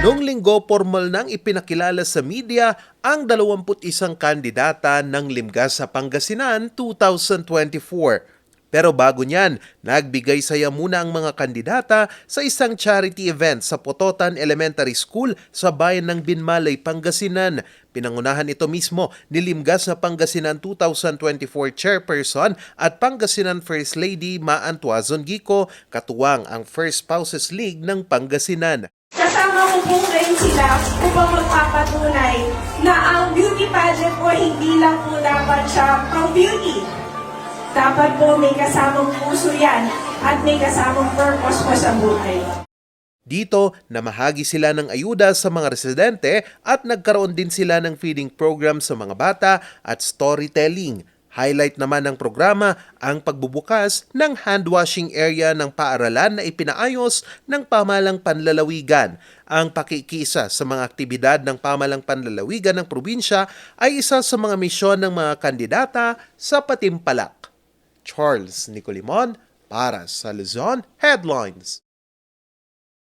Noong linggo, formal nang ipinakilala sa media ang 21 kandidata ng Limgas sa Pangasinan 2024. Pero bago niyan, nagbigay saya muna ang mga kandidata sa isang charity event sa Pototan Elementary School sa bayan ng Binmalay, Pangasinan. Pinangunahan ito mismo ni Limgas sa Pangasinan 2024 Chairperson at Pangasinan First Lady Ma Antuazon Gico, katuwang ang First Spouses League ng Pangasinan. Kasama ko po ngayon sila upang magpapatunay na ang beauty pageant po hindi lang po dapat siya pang beauty. Dapat po may kasamang puso yan at may kasamang purpose po sa buhay. Dito, namahagi sila ng ayuda sa mga residente at nagkaroon din sila ng feeding program sa mga bata at storytelling. Highlight naman ng programa ang pagbubukas ng hand washing area ng paaralan na ipinaayos ng pamalang panlalawigan. Ang pakikisa sa mga aktibidad ng pamalang panlalawigan ng probinsya ay isa sa mga misyon ng mga kandidata sa Patimpalak. Charles Nicolimon para sa Luzon Headlines.